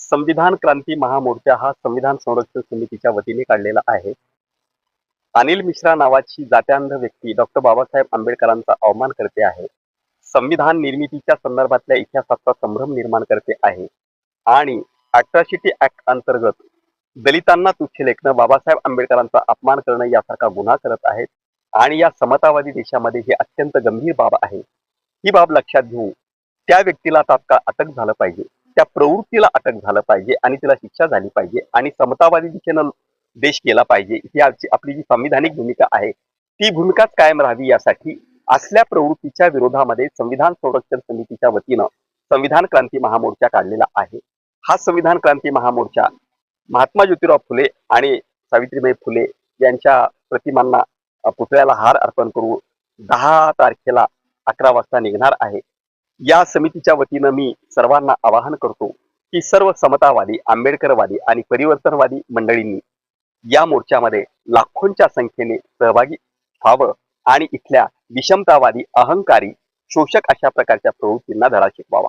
संविधान क्रांती महामोर्चा हा संविधान संरक्षण समितीच्या वतीने काढलेला आहे. अनिल मिश्रा नावाची जात्यांध व्यक्ती डॉक्टर बाबासाहेब आंबेडकरांचा अवमान करते आहे. संविधान निर्मितीच्या संदर्भातल्या इतिहासाचा संभ्रम निर्माण करते आहे. आणि अट्रॉसिटी ऍक्ट अंतर्गत दलितांना तुच्छ लेखणं बाबासाहेब आंबेडकरांचा अपमान करणं यासारखा गुन्हा करत आहेत. आणि या समतावादी देशामध्ये ही अत्यंत गंभीर बाब आहे. ही बाब लक्षात घेऊन त्या व्यक्तीला तात्काळ अटक झालं पाहिजे. त्या प्रवृत्तीला अटक झालं पाहिजे आणि तिला शिक्षा झाली पाहिजे आणि समतावादी दिशेनं देश केला पाहिजे ही आजची आपली जी संविधानिक भूमिका आहे ती भूमिकाच कायम राहावी यासाठी असल्या प्रवृत्तीच्या विरोधामध्ये संविधान संरक्षण समितीच्या वतीनं संविधान क्रांती महामोर्चा काढलेला आहे. हा संविधान क्रांती महामोर्चा महात्मा ज्योतिराव फुले आणि सावित्रीबाई फुले यांच्या प्रतिमांना पुतळ्याला हार अर्पण करू दहा तारखेला अकरा वाजता निघणार आहे. या समितीच्या वतीनं मी सर्वांना आवाहन करतो की सर्व समतावादी आंबेडकरवादी आणि परिवर्तनवादी मंडळींनी या मोर्चामध्ये लाखोंच्या संख्येने सहभागी व्हावं आणि इथल्या विषमतावादी अहंकारी शोषक अशा प्रकारच्या प्रवृत्तींना धडा शिकवावा.